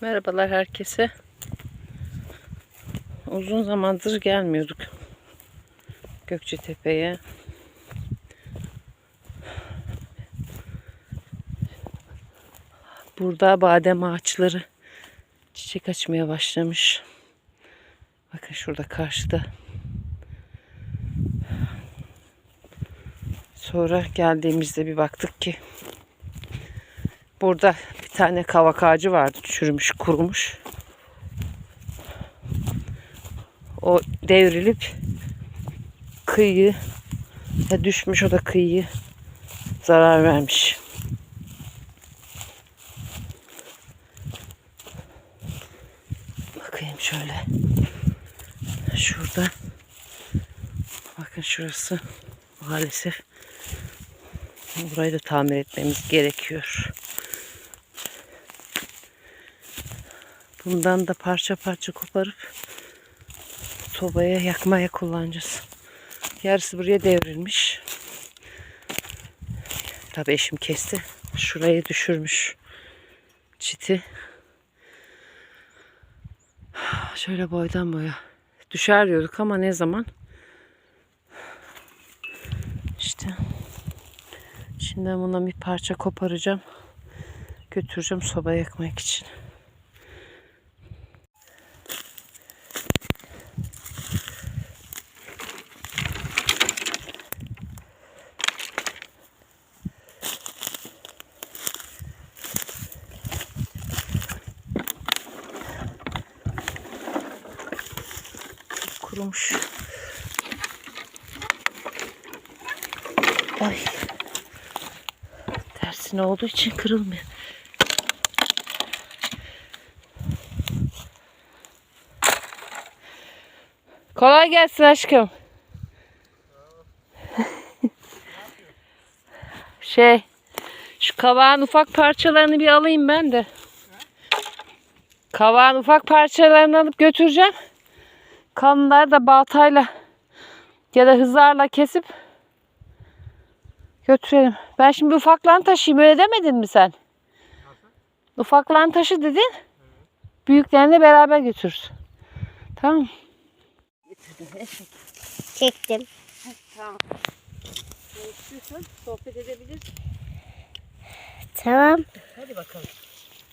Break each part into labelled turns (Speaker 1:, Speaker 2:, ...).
Speaker 1: Merhabalar herkese. Uzun zamandır gelmiyorduk Gökçetepe'ye. Burada badem ağaçları çiçek açmaya başlamış. Bakın şurada karşıda. Sonra geldiğimizde bir baktık ki burada tane kavak ağacı vardı. Çürümüş, kurumuş. O devrilip kıyı ya düşmüş o da kıyıyı zarar vermiş. Bakayım şöyle. Şurada. Bakın şurası maalesef burayı da tamir etmemiz gerekiyor. Bundan da parça parça koparıp sobaya yakmaya kullanacağız. Yarısı buraya devrilmiş. Tabii eşim kesti. Şurayı düşürmüş. Çiti. Şöyle boydan boya. Düşer diyorduk ama ne zaman? İşte. Şimdi bundan bir parça koparacağım. Götüreceğim soba yakmak için. Kurumuş. Ay. Tersine olduğu için kırılmıyor. Kolay gelsin aşkım. şey, şu kavağın ufak parçalarını bir alayım ben de. Kavağın ufak parçalarını alıp götüreceğim. Kanları da baltayla ya da hızarla kesip götürelim. Ben şimdi bir ufaklarını taşıyayım öyle demedin mi sen? Ufaklarını taşı dedin. Büyüklerini beraber götürürüz. Tamam.
Speaker 2: Çektim.
Speaker 1: Tamam. İstiyorsan sohbet edebiliriz.
Speaker 2: Tamam.
Speaker 1: Hadi bakalım.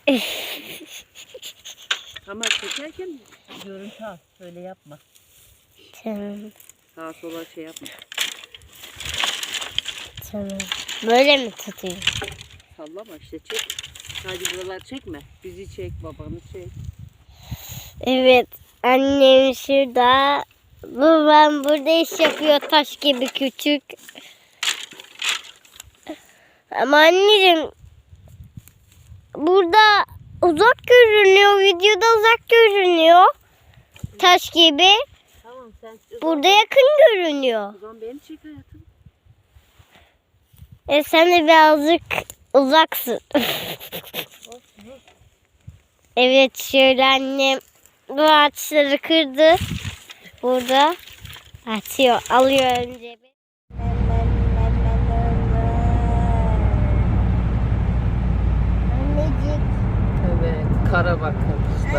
Speaker 1: Ama çekerken görüntü al. Öyle yapma.
Speaker 2: Tamam.
Speaker 1: Sağa sola şey yapma.
Speaker 2: Tamam. Böyle mi tutayım?
Speaker 1: Sallama işte çek. Sadece buralar çekme. Bizi çek, babanı çek.
Speaker 2: Evet. Annem şurada. Babam burada iş yapıyor taş gibi küçük. Ama anneciğim burada uzak görünüyor. Videoda uzak görünüyor. Taş gibi.
Speaker 1: Tamam sen
Speaker 2: Burada yakın görünüyor.
Speaker 1: o zaman beni çek hayatım.
Speaker 2: E sen de birazcık uzaksın. evet şöyle annem bu ağaçları kırdı. Burada atıyor, alıyor önce.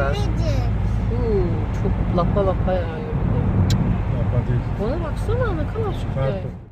Speaker 2: Annecik.
Speaker 1: Huu, çok lapa lapa de.
Speaker 3: Yapma değil.
Speaker 1: Buna baksana ne kadar çok yağıyor.